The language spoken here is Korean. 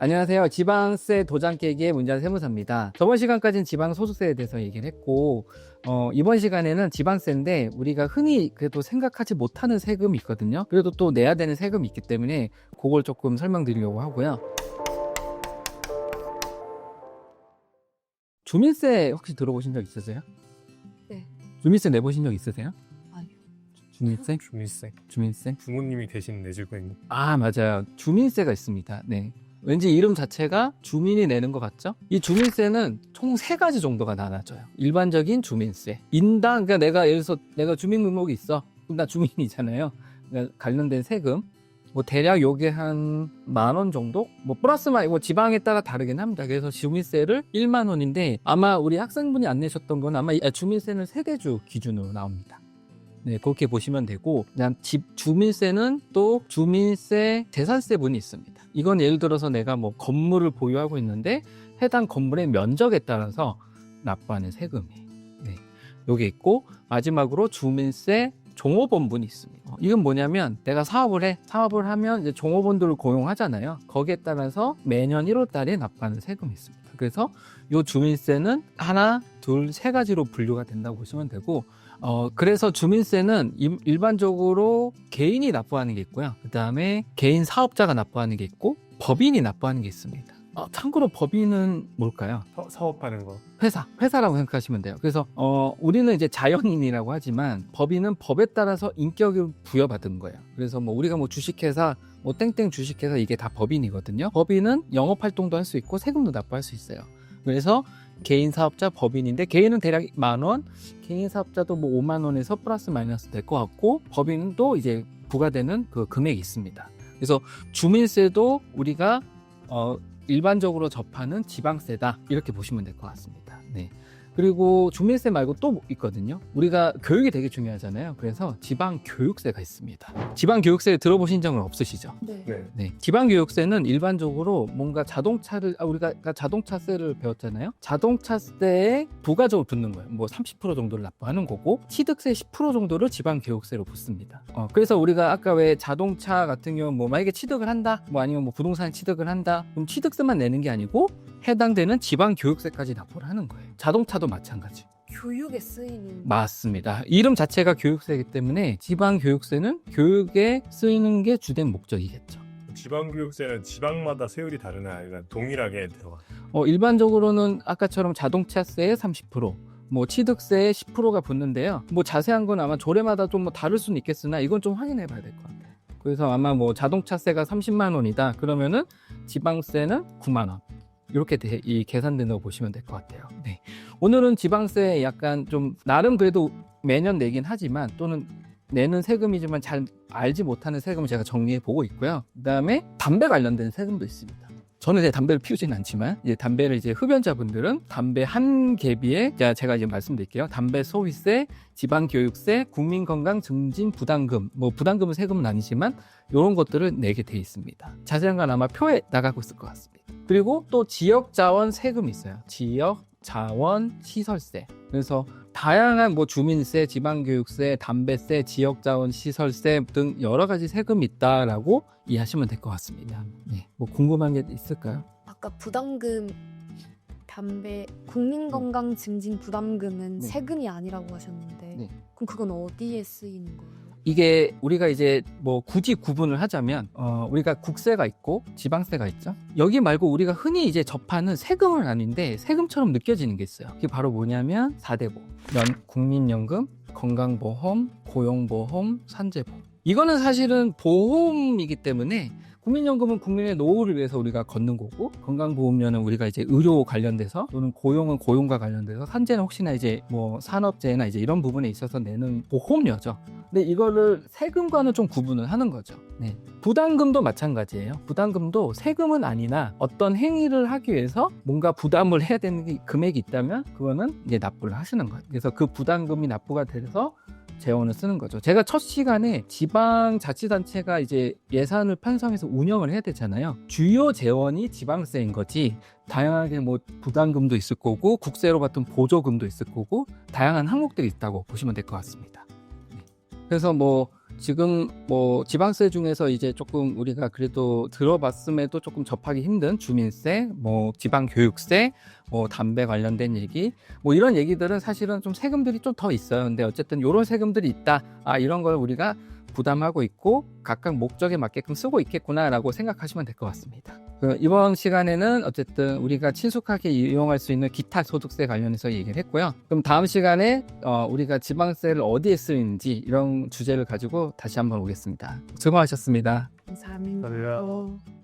안녕하세요. 지방세 도장 깨기의 문자 세무사입니다. 저번 시간까지는 지방소득세에 대해서 얘기를 했고, 어, 이번 시간에는 지방세인데 우리가 흔히 그래도 생각하지 못하는 세금이 있거든요. 그래도 또 내야 되는 세금이 있기 때문에 그걸 조금 설명드리려고 하고요. 주민세 혹시 들어보신 적 있으세요? 네. 주민세 내보신 적 있으세요? 아니요. 주민세? 주민세 주민세? 부모님이 대신 내줄 거 있는 아, 맞아요. 주민세가 있습니다. 네. 왠지 이름 자체가 주민이 내는 것 같죠? 이 주민세는 총 세 가지 정도가 나눠져요. 일반적인 주민세. 인당, 그러니까 내가 예를 들어서 내가 주민 등록이 있어. 그럼 나 주민이잖아요. 그러니까 관련된 세금. 뭐 대략 요게 한 만 원 정도? 뭐 플러스 마이 뭐 지방에 따라 다르긴 합니다. 그래서 주민세를 1만 원인데 아마 우리 학생분이 안 내셨던 건 아마 이 주민세는 세대주 기준으로 나옵니다. 네, 그렇게 보시면 되고, 그다음 집 주민세는 또 주민세 재산세분이 있습니다. 이건 예를 들어서 내가 뭐 건물을 보유하고 있는데 해당 건물의 면적에 따라서 납부하는 세금이. 네, 요게 있고 마지막으로 주민세 종업원분이 있습니다. 어, 이건 뭐냐면 내가 사업을 해. 사업을 하면 이제 종업원들을 고용하잖아요. 거기에 따라서 매년 1월 달에 납부하는 세금이 있습니다. 그래서 요 주민세는 하나, 둘, 세 가지로 분류가 된다고 보시면 되고 어, 그래서 주민세는 일- 일반적으로 개인이 납부하는 게 있고요. 그 다음에 개인 사업자가 납부하는 게 있고, 법인이 납부하는 게 있습니다. 어, 참고로 법인은 뭘까요? 사, 사업하는 거 회사, 회사라고 생각하시면 돼요. 그래서 어, 우리는 이제 자연인이라고 하지만 법인은 법에 따라서 인격을 부여받은 거예요. 그래서 뭐 우리가 뭐 주식회사, 뭐 땡땡 주식회사 이게 다 법인이거든요. 법인은 영업 활동도 할 수 있고 세금도 납부할 수 있어요. 그래서 개인 사업자 법인인데 개인은 대략 만 원, 개인 사업자도 뭐 5만 원에서 플러스 마이너스 될 것 같고 법인도 이제 부과되는 그 금액이 있습니다. 그래서 주민세도 우리가 어, 일반적으로 접하는 지방세다 이렇게 보시면 될 것 같습니다. 네. 그리고 주민세 말고 또 있거든요. 우리가 교육이 되게 중요하잖아요. 그래서 지방 교육세가 있습니다. 지방 교육세 들어보신 적은 없으시죠? 네. 네 네. 지방 교육세는 일반적으로 뭔가 자동차를 아, 우리가 아까 자동차세를 배웠잖아요. 자동차세에 부가적으로 붙는 거예요. 뭐 30% 정도를 납부하는 거고 취득세 10% 정도를 지방 교육세로 붙습니다. 어, 그래서 우리가 아까 왜 자동차 같은 경우 뭐 만약에 취득을 한다, 뭐 아니면 뭐 부동산 취득을 한다, 그럼 취득세만 내는 게 아니고 해당되는 지방 교육세까지 납부를 하는 거예요. 자동차도 마찬가지. 교육에 쓰이는 맞습니다. 이름 자체가 교육세이기 때문에 지방 교육세는 교육에 쓰이는 게 주된 목적이겠죠. 지방교육세는 지방마다 세율이 다르나 아니면 동일하게 들어가 어, 일반적으로는 아까처럼 자동차세의 30%, 뭐 취득세의 10%가 붙는데요. 뭐 자세한 건 아마 조례마다 좀 뭐 다를 수는 있겠으나 이건 좀 확인해 봐야 될 것 같아요. 그래서 아마 뭐 자동차세가 30만 원이다. 그러면은 지방세는 9만 원. 이렇게 대- 이 계산된다고 보시면 될 것 같아요. 네. 오늘은 지방세 약간 좀 나름 그래도 매년 내긴 하지만 또는 내는 세금이지만 잘 알지 못하는 세금을 제가 정리해 보고 있고요. 그다음에 담배 관련된 세금도 있습니다. 저는 이제 담배를 피우지는 않지만 이제 담배를 이제 흡연자분들은 담배 한 개비에 자, 제가 이제 말씀드릴게요. 담배 소비세, 지방 교육세, 국민 건강 증진 부담금, 뭐 부담금은 세금은 아니지만 이런 것들을 내게 돼 있습니다. 자세한 건 아마 표에 나가고 있을 것 같습니다. 그리고 또 지역 자원 세금이 있어요. 지역 자원 시설세. 그래서 다양한 뭐 주민세, 지방교육세, 담배세, 지역자원 시설세 등 여러 가지 세금이 있다라고 이해하시면 될 것 같습니다. 네, 뭐 궁금한 게 있을까요? 아까 부담금 담배 국민건강 증진 부담금은 네. 세금이 아니라고 하셨는데 네. 그럼 그건 어디에 쓰이는 거예요? 이게 우리가 이제 뭐 굳이 구분을 하자면 어, 우리가 국세가 있고 지방세가 있죠. 여기 말고 우리가 흔히 이제 접하는 세금은 아닌데 세금처럼 느껴지는 게 있어요. 그게 바로 뭐냐면 사대보, 연 국민연금, 건강보험, 고용보험, 산재보험. 이거는 사실은 보험이기 때문에 국민연금은 국민의 노후를 위해서 우리가 걷는 거고 건강보험료는 우리가 이제 의료 관련돼서 또는 고용은 고용과 관련돼서 산재는 혹시나 이제 뭐 산업재해나 이제 이런 부분에 있어서 내는 보험료죠. 근데 이거를 세금과는 좀 구분을 하는 거죠. 네. 부담금도 마찬가지예요. 부담금도 세금은 아니나 어떤 행위를 하기 위해서 뭔가 부담을 해야 되는 게- 금액이 있다면 그거는 이제 납부를 하시는 거예요. 그래서 그 부담금이 납부가 돼서 재원을 쓰는 거죠. 제가 첫 시간에 지방 자치단체가 이제 예산을 편성해서 운영을 해야 되잖아요. 주요 재원이 지방세인 거지. 다양하게 뭐 부담금도 있을 거고 국세로 받은 보조금도 있을 거고 다양한 항목들이 있다고 보시면 될 것 같습니다. 네. 그래서 뭐 지금 뭐 지방세 중에서 이제 조금 우리가 그래도 들어봤음에도 조금 접하기 힘든 주민세, 뭐 지방 교육세, 뭐 담배 관련된 얘기, 뭐 이런 얘기들은 사실은 좀 세금들이 좀 더 있어요. 근데 어쨌든 이런 세금들이 있다. 아 이런 걸 우리가 부담하고 있고 각각 목적에 맞게끔 쓰고 있겠구나라고 생각하시면 될 것 같습니다. 그 이번 시간에는 어쨌든 우리가 친숙하게 이용할 수 있는 기타 소득세 관련해서 얘기를 했고요. 그럼 다음 시간에 어, 우리가 지방세를 어디에 쓰는지 이런 주제를 가지고 다시 한번 오겠습니다. 수고하셨습니다. 감사합니다. 감사합니다.